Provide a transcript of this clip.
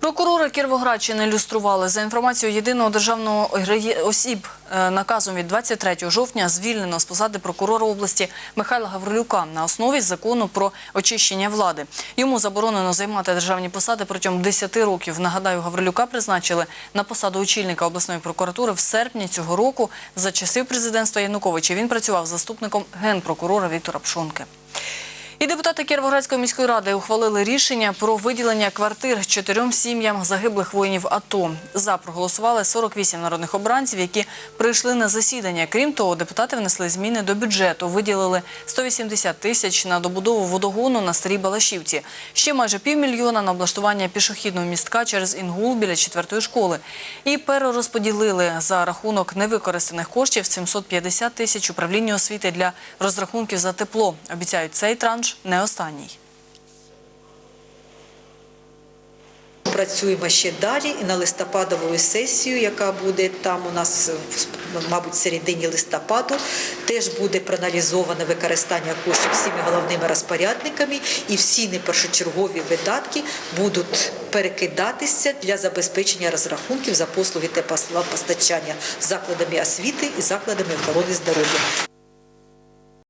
Прокурори Кіровоградщини люстрували за інформацією єдиного державного осіб е, наказом від 23 жовтня звільнено з посади прокурора області Михайла Гаврилюка на основі закону про очищення влади. Йому заборонено займати державні посади протягом 10 років. Нагадаю, Гаврилюка призначили на посаду очільника обласної прокуратури в серпні цього року. За часів президентства Януковича він працював заступником генпрокурора Віктора Пшонки. І депутати Кіровоградської міської ради ухвалили рішення про виділення квартир чотирьом сім'ям загиблих воїнів АТО. За проголосували 48 народних обранців, які прийшли на засідання. Крім того, депутати внесли зміни до бюджету. Виділили 180 тисяч на добудову водогону на Старій Балашівці. Ще майже півмільйона на облаштування пішохідного містка через Інгул біля четвертої школи. І перерозподілили за рахунок невикористаних коштів 750 тисяч управління освіти для розрахунків за тепло. Обіцяють, цей транш не останній. Працюємо ще далі і на листопадову сесію, яка буде там у нас, мабуть, в середині листопаду, теж буде проаналізовано використання коштів всіми головними розпорядниками, і всі непершочергові видатки будуть перекидатися для забезпечення розрахунків за послуги теплопостачання закладами освіти і закладами охорони здоров'я.